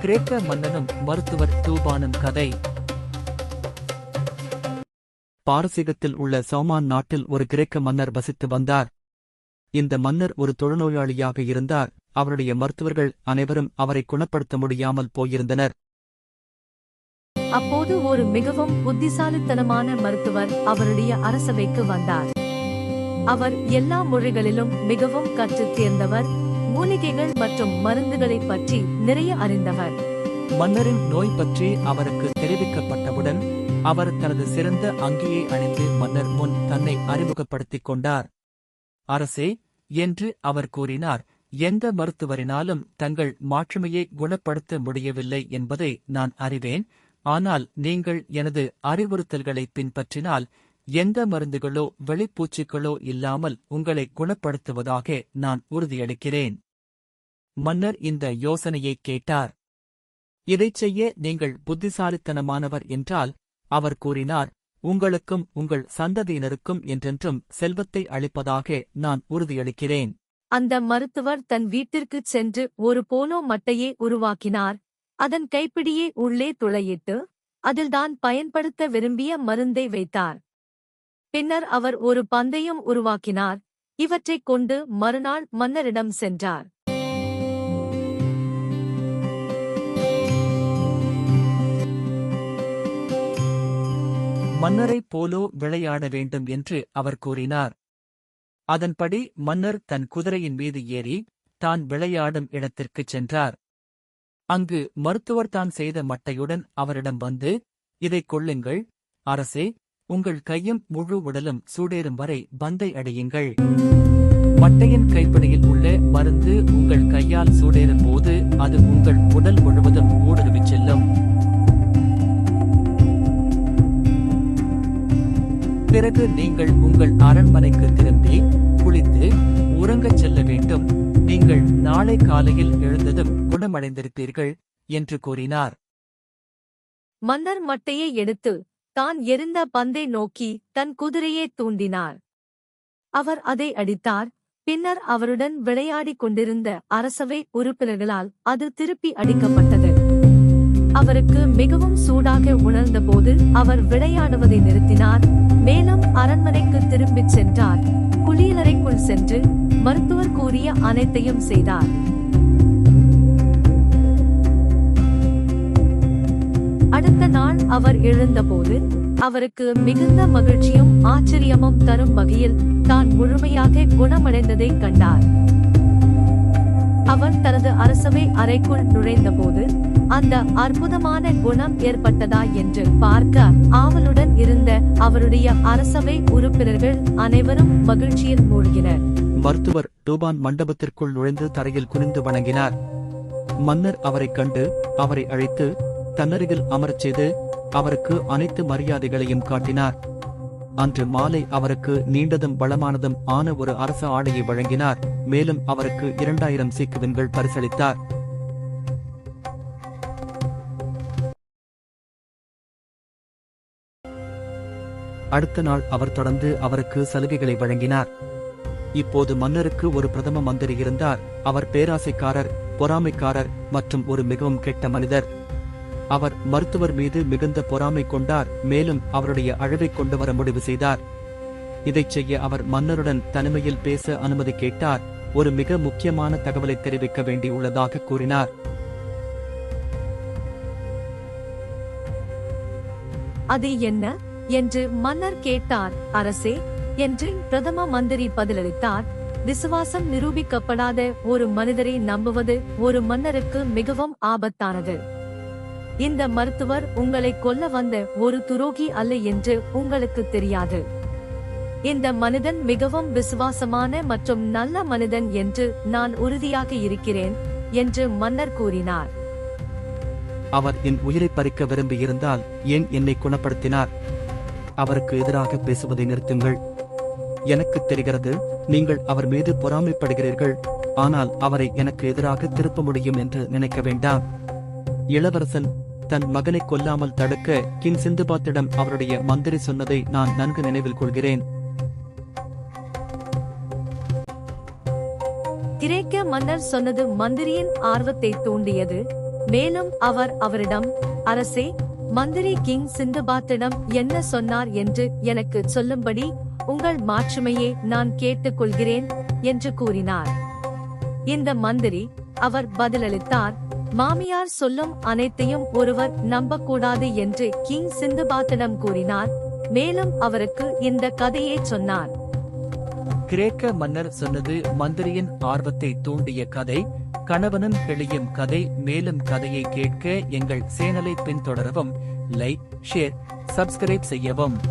கிரேக்க மன்னனும் மருத்துவர் தூபானும் கதை. பாரசீகத்தில் உள்ள சௌமான் நாட்டில் ஒரு கிரேக்க மன்னர் வசித்து வந்தார். இந்த மன்னர் ஒரு தொழுநோயாளியாக இருந்தார். அவருடைய மருத்துவர்கள் அனைவரும் அவரை குணப்படுத்த முடியாமல் போயிருந்தனர். அப்போது ஒரு மிகவும் புத்திசாலித்தனமான மருத்துவர் அவருடைய அரசவைக்கு வந்தார். அவர் எல்லா மொழிகளிலும் மிகவும் கற்றுத் தேர்ந்தவர் மூலிகைகள் மற்றும் மருந்துகளை பற்றி நிறைய அறிந்தவர். மன்னரின் நோய் பற்றி அவருக்கு தெரிவிக்கப்பட்டவுடன் அவர் தனது சிறந்த அங்கியை அணிந்து மன்னர் முன் தன்னை அறிமுகப்படுத்திக் கொண்டார். அரசே என்று அவர் கூறினார் எந்த மருத்துவரினாலும் தங்கள் மாற்றுமையை குணப்படுத்த முடியவில்லை என்பதை நான் அறிவேன். ஆனால் நீங்கள் எனது அறிவுறுத்தல்களை பின்பற்றினால் எந்த மருந்துகளோ வெளிப்பூச்சிகளோ இல்லாமல் உங்களை குணப்படுத்துவதாக நான் உறுதியளிக்கிறேன். மன்னர் இந்த யோசனையை கேட்டார். இதைச் செய்ய நீங்கள் புத்திசாலித்தனமானவர் என்றால் அவர் கூறினார் உங்களுக்கும் உங்கள் சந்ததியினருக்கும் என்றென்றும் செல்வத்தை அளிப்பதாக நான் உறுதியளிக்கிறேன். அந்த மருத்துவர் தன் வீட்டிற்குச் சென்று ஒரு போலோ மட்டையை உருவாக்கினார். அதன் கைப்பிடியை உள்ளே துளையிட்டு அதில்தான் பயன்படுத்த விரும்பிய மருந்தை வைத்தார். பின்னர் அவர் ஒரு பந்தயம் உருவாக்கினார். இவற்றைக் கொண்டு மறுநாள் மன்னரிடம் சென்றார். மன்னரை போலோ விளையாட வேண்டும் என்று அவர் கூறினார். அதன்படி மன்னர் தன் குதிரையின் மீது ஏறி தான் விளையாடும் இடத்திற்குச் சென்றார். அங்கு மருத்துவர் தான் செய்த மட்டையுடன் அவரிடம் வந்து இதைக் கொள்ளுங்கள் அரசே உங்கள் கையும் முழு உடலும் சூடேறும் வரை பந்தை அடையுங்கள். மட்டையின் கைப்பிடியில் உள்ள மருந்து உங்கள் கையால் சூடேறும் போது அது உங்கள் உடல் முழுவதும் ஊடுருவிச் செல்லும். பிறகு நீங்கள் உங்கள் அரண்மனைக்கு திரும்பி குளித்து உறங்கச் செல்ல வேண்டும். நீங்கள் நாளை காலையில் எழுந்ததும் குணமடைந்திருப்பீர்கள் என்று கூறினார். மன்னர் மட்டையை எடுத்து தான் எரிந்த பந்தை நோக்கி தன் குதிரையை தூண்டினார். அவர் அதை அடித்தார். பின்னர் அவருடன் விளையாடிக் கொண்டிருந்த அரசவை உறுப்பினர்களால் அது திருப்பி அடிக்கப்பட்டது. அவருக்கு மிகவும் சூடாக உணர்ந்தபோது அவர் விளையாடுவதை நிறுத்தினார். மேலும் அரண்மனைக்கு திரும்பிச் சென்றார். குளியலறைக்குள் சென்று மருத்துவர் கூறிய அனைத்தையும் செய்தார். அடுத்த நாள் அவர் எழுந்தபோது அவருக்கு மிகுந்த மகிழ்ச்சியும் ஆச்சரியமும் தரும் வகையில் தான் முழுமையாக குணமடைந்ததை கண்டார். அவர் தனது அரசவை அறைக்குள் நுழைந்தபோது அந்த அற்புதமான குணம் ஏற்பட்டதா என்று பார்க்க ஆவலுடன் இருந்த அவருடைய அரசவை உறுப்பினர்கள் அனைவரும் மகிழ்ச்சியில் மூழ்கினர். மருத்துவர் டூபான் மண்டபத்திற்குள் நுழைந்து தரையில் குனிந்து வணங்கினார். மன்னர் அவரைக் கண்டு அவரை அழைத்து தன்னருகில் அமரச் செய்து அவருக்கு அனைத்து மரியாதைகளையும் காட்டினார். அன்று மாலை அவருக்கு நீண்டதும் வளமானதும் ஆன ஒரு அரச ஆடையை வழங்கினார். மேலும் அவருக்கு இரண்டாயிரம் சீக்குவின்கள் பரிசளித்தார். அடுத்த நாள் அவர் தொடர்ந்து அவருக்கு சலுகைகளை வழங்கினார். இப்போது மன்னருக்கு ஒரு பிரதம மந்திரி இருந்தார். அவர் பேராசைக்காரர் பொறாமைக்காரர் மற்றும் ஒரு மிகவும் கெட்ட மனிதர். அவர் மருத்துவர் மீது மிகுந்த பொறாமை கொண்டார் மேலும் அவருடைய அழகை கொண்டு வர முடிவு செய்தார். இதைச் செய்ய அவர் மன்னருடன் தனிமையில் பேச அனுமதி கேட்டார். ஒரு மிக முக்கியமான தகவலை தெரிவிக்க வேண்டியுள்ளதாக கூறினார். அது என்ன? என்று மன்னர் கேட்டார். அரசே என்று பிரதம மந்திரி பதிலளித்தார். விசுவாசம் நிரூபிக்கப்படாத ஒரு மனிதரை நம்புவது ஒரு மன்னருக்கு மிகவும் ஆபத்தானது. இந்த மருத்துவர் உங்களை கொல்ல வந்த ஒரு துரோகி அல்ல என்று உங்களுக்கு தெரியாது. இந்த மனிதன் மிகவும் விசுவாசமான மற்றும் நல்ல மனிதன் என்று நான் உறுதியாக இருக்கிறேன் என்று மன்னர் கூறினார். அவர் என் உயிரை பறிக்க விரும்பியிருந்தால் ஏன் என்னை குணப்படுத்தினார்? அவருக்கு எதிராக பேசுவதை நிறுத்துங்கள். எனக்கு தெரிகிறது நீங்கள் அவர் மீது பொறாமைப்படுகிறீர்கள் ஆனால் அவரை எனக்கு எதிராக திருப்ப முடியும் என்று நினைக்க வேண்டாம். இளவரசன் தன் மகனை கொல்லாமல் தடுக்க கிங் சிந்துபாத்திடம் அவருடைய மந்திரி சொன்னதை நான் நன்கு நினைவில் கொள்கிறேன். கிரேக்க மன்னர் சொன்னது மந்திரியின் ஆர்வத்தை தூண்டியது. மேலும் அவர் அவரிடம் அரசே மந்திரி கிங் சிந்துபாத்திடம் என்ன சொன்னார் என்று எனக்கு சொல்லும்படி உங்கள் மாற்றுமையை நான் கேட்டுக்கொள்கிறேன் என்று கூறினார். இந்த மந்திரி அவர் பதிலளித்தார் மாமியார் சொல்லும் அனைத்தையும் ஒருவர் நம்பக்கூடாது என்று கிங் சிந்துபாத்திடம் கூறினார். மேலும் அவருக்கு இந்த கதையை சொன்னார். கிரேக்க மன்னர் சொன்னது மந்திரியின் ஆர்வத்தை தூண்டிய கதை கணவனும் கிளியும் கதை மேலும் கதையை கேட்க எங்கள் சேனலை பின்தொடரவும் லைக் ஷேர் சப்ஸ்கிரைப் செய்யவும்.